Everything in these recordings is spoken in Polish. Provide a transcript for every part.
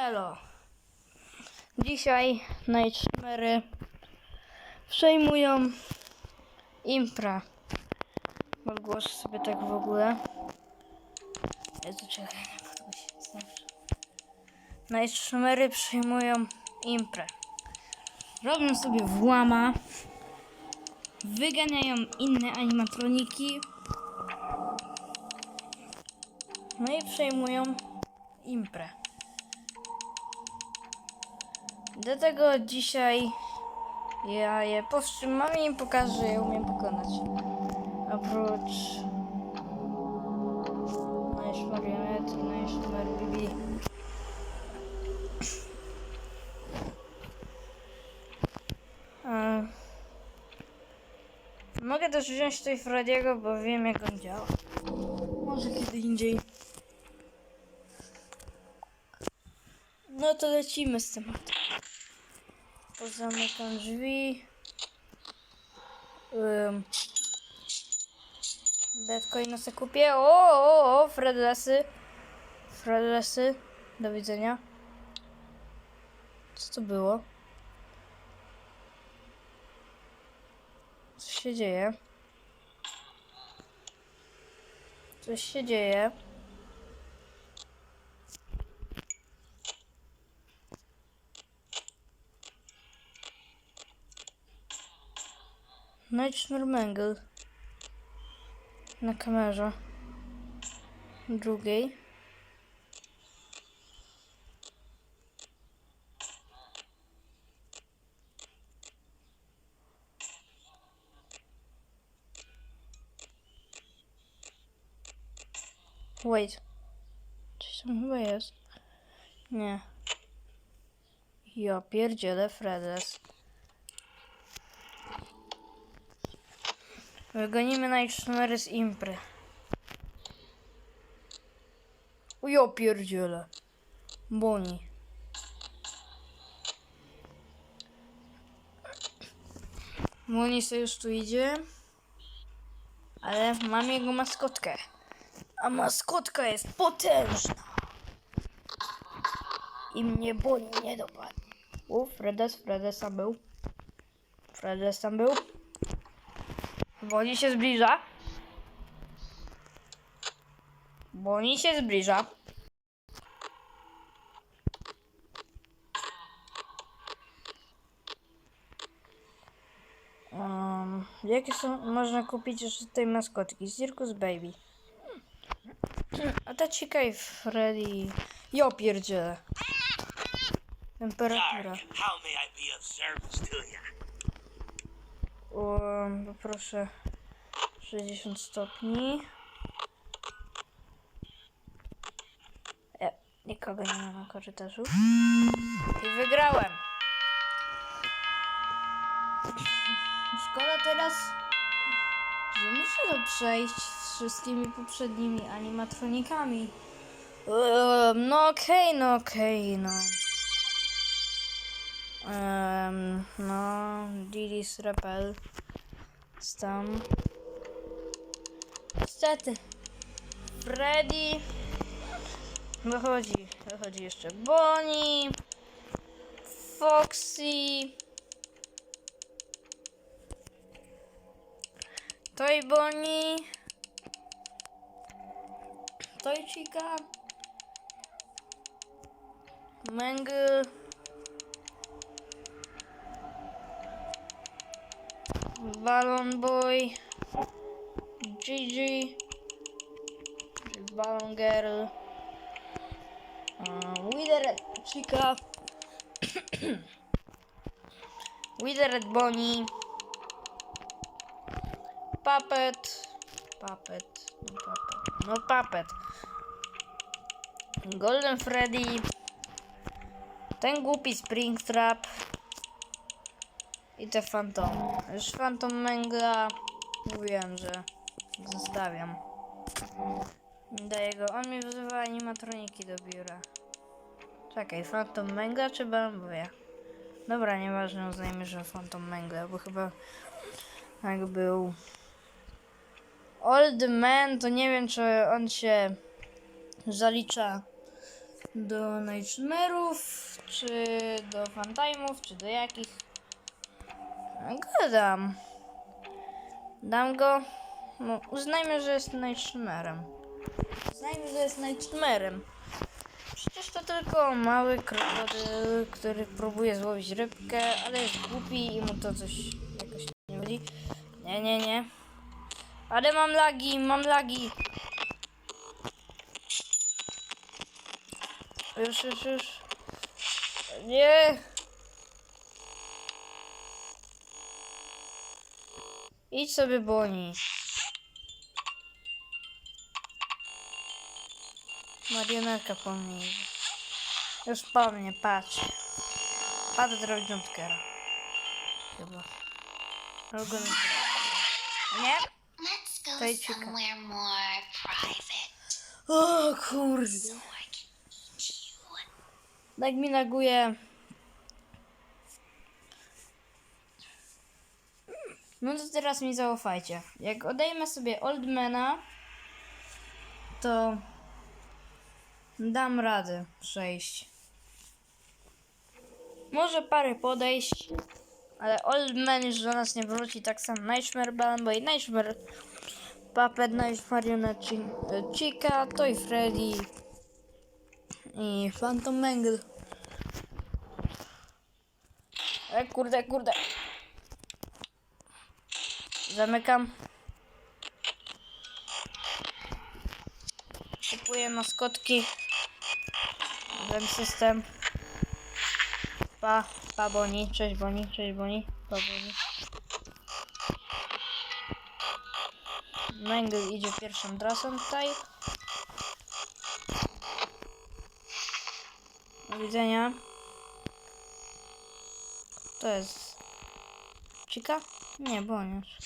Elo. Dzisiaj Nightmare'y przejmują Impra. Odgłoszę sobie tak w ogóle. Jezu, czekaj. Nightmare'y przejmują Imprę. Robią sobie włama. Wyganiają inne animatroniki. No i przejmują Imprę. Dlatego dzisiaj ja je powstrzymam i im pokażę, że je umiem pokonać. Oprócz Nice Marionette i Nice Bibi. E, Mogę też wziąć tutaj Frediego, bo wiem jak on działa. Może kiedy indziej. No to lecimy z tematem. Pozamykam drzwi. Um. Deadcoina se kupię. O, o, o, Fredlesy. Fredlesy. Do widzenia. Co to było? Co się dzieje? Coś się dzieje. Nightmare Mangle na kamerze drugiej. Wait. Coś tam chyba jest. Nie. Ja pierdzielę Fredes. Wygonimy Nightmare z impry. O ja pierdzielę. Boni. Boni sobie już tu idzie. Ale mam jego maskotkę. A maskotka jest potężna. I mnie Boni nie dopadnie. U, Fredes, Fredes tam był. Fredes tam był. Boni się zbliża. Boni się zbliża. Um, jakie są, można kupić jeszcze tej maskotki? Circus Baby. A ta ciekaj Freddy. Jo pierdzielę. Temperatura. Dark, how may I be of service to you? Um, poproszę 60 stopni. E, nikogo nie ma na korytarzu. I wygrałem. Szkoda teraz, że muszę to przejść z wszystkimi poprzednimi animatronikami. Um, no okej, no okej, no. Um, no, Diddy's Repel. Stam. Niestety. Freddy. Wychodzi, wychodzi jeszcze Bonnie. Foxy. Toy Bonnie. Toy Chica. Mangle. Balloon Boy, Gigi, Balloon Girl, uh, Wither Chica, Wither Bonnie, Puppet, Puppet, no Puppet, no Puppet, Golden Freddy, ten głupi Springtrap, i te fantomy. Już fantom Mengla mówiłem, że zostawiam. Daję go. On mi wyzywa animatroniki do biura. Czekaj, fantom Mengla czy Bambuja? Dobra, nieważne, uznajmy, że fantom Mengla, bo chyba jak był Old Man, to nie wiem, czy on się zalicza do Nightmare'ów, czy do Fantime'ów, czy do jakich? Gadam. Dam go. No, uznajmy, że jest Nightmare'em. Uznajmy, że jest Nightmare'em. Przecież to tylko mały krokodyl, który próbuje złowić rybkę, ale jest głupi i mu to coś jakoś nie chodzi. Nie, nie, nie. Ale mam lagi, mam lagi. Już, już, już. Nie. Idź sobie, Boni. Marionetka po mnie idzie. Już po mnie, patrz. Patrz drogi Jumpscare'a. Chyba. Albo nie. Let's go Tutaj cieka. somewhere more private. O kurde. Tak mi naguje. No to teraz mi zaufajcie. Jak odejmę sobie Oldmana, to dam radę przejść. Może parę podejść, ale Oldman już do nas nie wróci, tak samo Nightmare Bumbo i Nightmare Puppet, Nightmare Chica, Toy Freddy i Phantom Mangle. E, kurde, kurde. Zamykam. Kupuję maskotki. Ten system. Pa, pa Boni, cześć Boni, cześć Boni, pa Boni. Mangle idzie pierwszą trasą tutaj. Do widzenia. To jest... Cika? Nie, boniusz.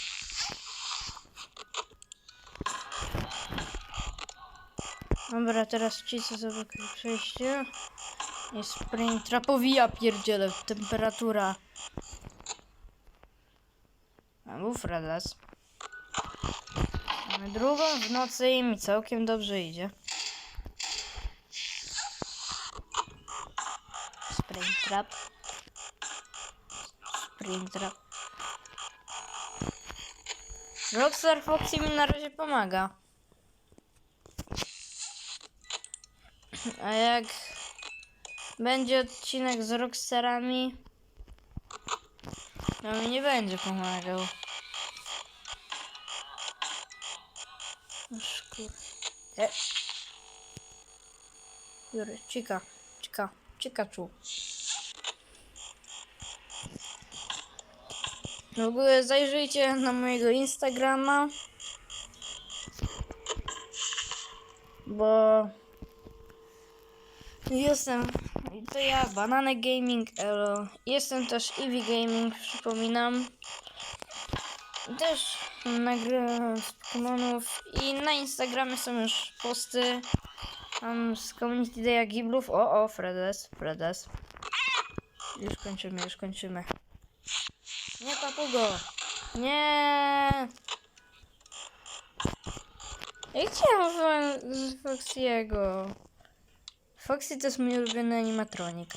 Dobra, teraz ci co sobie przejście. I spring trapowija pierdziele, temperatura. Był Fredas. Mamy drugą w nocy i mi całkiem dobrze idzie. Spring trap. Spring trap. Rockstar Foxy mi na razie pomaga. A jak będzie odcinek z Rockstarami, to mi nie będzie pomagał. Aż kur... E. Jury, cika, cika, cikaczu. W ogóle zajrzyjcie na mojego Instagrama. Bo jestem to ja, Banana Gaming Elo. Jestem też Eevee Gaming, przypominam. Też nagrywam z Pokemonów i na Instagramie są już posty. Tam z Community Day'a Giblów. O, o, Fredes, Fredes. Już kończymy, już kończymy. Nie, papugo. Nie. Ja chciałam z Foxiego. Foxy to jest mój ulubiony animatronik.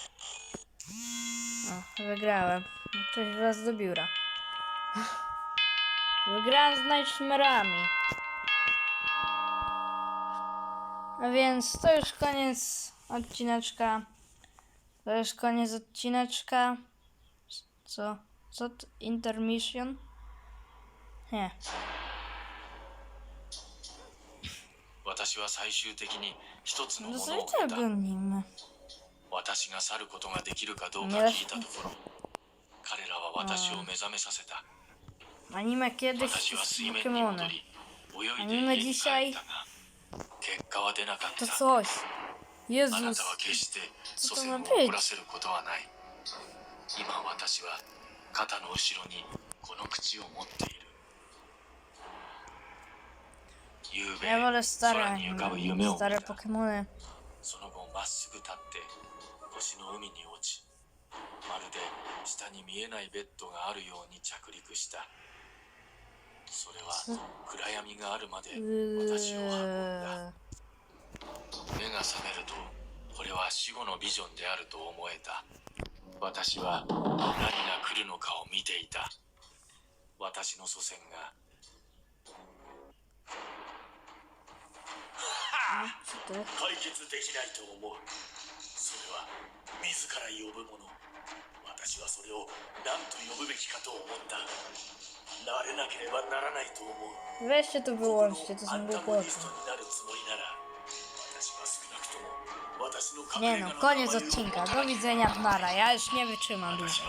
O, wygrałem. Ktoś wraz do biura. Wygrałem z Nightmare'ami. A więc to już koniec odcineczka. To już koniec odcineczka. Co? Co? to? Intermission? Nie. 私は最終的に一つのも No の co を i 得 tak た gonimy? 私が去ることができるかどうか Nie da 聞いたところ彼らは私を目覚めさせた Anime kiedyś 私は z 水面に Pokemony. 戻り泳い Anime で家に帰 dzisiaj ったが結果は出なかっ to た coś. あな Jezus. たは決して祖と先をまずい怒らせることはない今私は 肩の後ろにこの口を持っている。夕べ空に浮かぶ夢を見た.その後まっすぐ立って星の海に落ちまるで下に見えないベッドがあるように着陸した。それは暗闇があるまで私を運んだ。目が覚めるとこれは死後のビジョンであると思えた私は何が来るのかを見ていた。私の祖先が?解決できないと思う。それは自ら呼ぶもの。私はそれを何と呼ぶべきかと思った。なれなければならないと思う。Weźcie to wyłączcie, to Nie no, koniec odcinka. Do widzenia, Dara. Ja już nie wytrzymam dłużej.